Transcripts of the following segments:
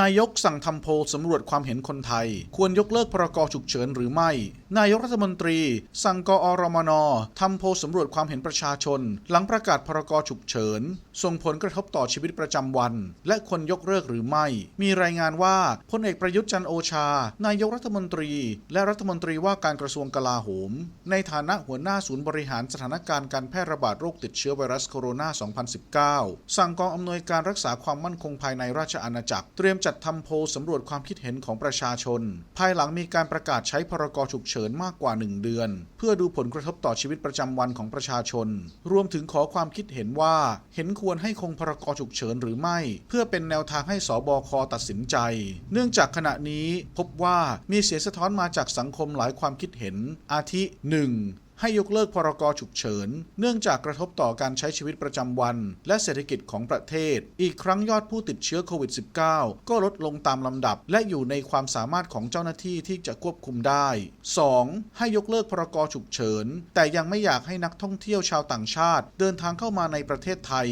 นายกสั่งทำโพลสำรวจความเห็นคนไทย ควรยกเลิกพรกฉุกเฉินหรือไม่ นายกรัฐมนตรี สั่งกอรมนทำโพลสำรวจความเห็นประชาชน หลังประกาศพรกฉุกเฉิน ส่งผลกระทบต่อชีวิตประจำวัน และคนยกเลิกหรือไม่ มีรายงานว่าพลเอกประยุทธ์จันโอชา นายกรัฐมนตรี และรัฐมนตรีว่าการกระทรวงกลาโหม ในฐานะหัวหน้าศูนย์บริหารสถานการณ์การแพร่ระบาดโรคติดเชื้อไวรัสโคโรนา 2019 สั่งกองอำนวยการรักษาความมั่นคงภายในราชอาณาจักรเตรียมจัดทำโพลสำรวจความคิดเห็นของประชาชน ภายหลังมีการประกาศใช้พรกฉุกเฉินมากกว่า 1 เดือน เพื่อดูผลกระทบต่อชีวิตประจำวันของประชาชน รวมถึงขอความคิดเห็นว่า เห็นควรให้คงพรกฉุกเฉินหรือไม่ เพื่อเป็นแนวทางให้สบคตัดสินใจ เนื่องจากขณะนี้พบว่ามีเสียงสะท้อนมาจากสังคมหลายความคิดเห็น อาทิ 1. ให้ยกเลิกพรกฉุกเฉิน เนื่องจากกระทบต่อการใช้ชีวิตประจำวัน และเศรษฐกิจของประเทศ อีกครั้งยอดผู้ติดเชื้อโควิด -19 ก็ลดลงตามลำดับ และอยู่ในความสามารถของเจ้าหน้าที่ที่จะควบคุมได้ 2. ให้ยกเลิกพรกฉุกเฉิน แต่ยังไม่อยากให้นักท่องเที่ยวชาวต่างชาติ เดินทางเข้ามาในประเทศไทย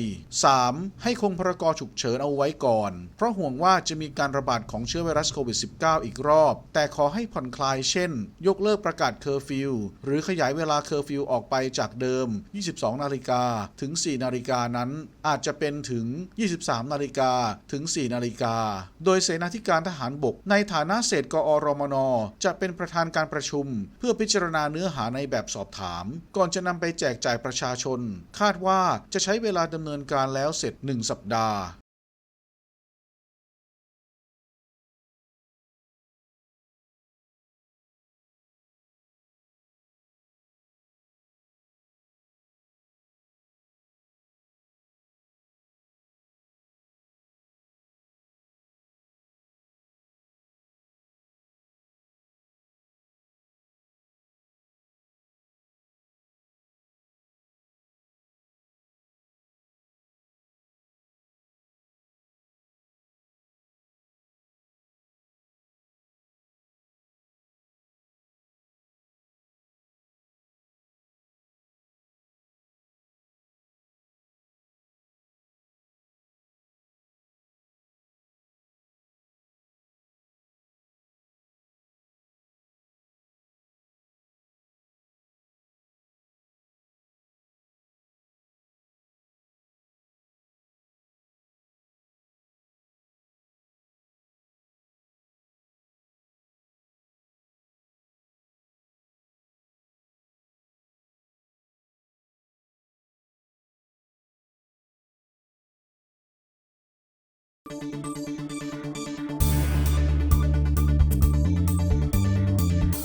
3. ให้คงพรกฉุกเฉินเอาไว้ก่อน เพราะห่วงว่าจะมีการระบาดของเชื้อไวรัสโควิด -19 อีกรอบ แต่ขอให้ผ่อนคลายเช่น ยกเลิกประกาศเคอร์ฟิวหรือขยายเวลาาเคอร์ฟิวออกไปจากเดิม 22 นาฬิกาถึง 4 นาฬิกานั้น อาจจะเป็นถึง 23 นาฬิกาถึง 4 นาฬิกา โดยเสนาธิการทหารบก ในฐานะเศษกอรมน จะเป็นประธานการประชุม เพื่อพิจารณาเนื้อหาในแบบสอบถาม ก่อนจะนำไปแจกจ่ายประชาชน คาดว่าจะใช้เวลาดำเนินการแล้วเสร็จ 1 สัปดาห์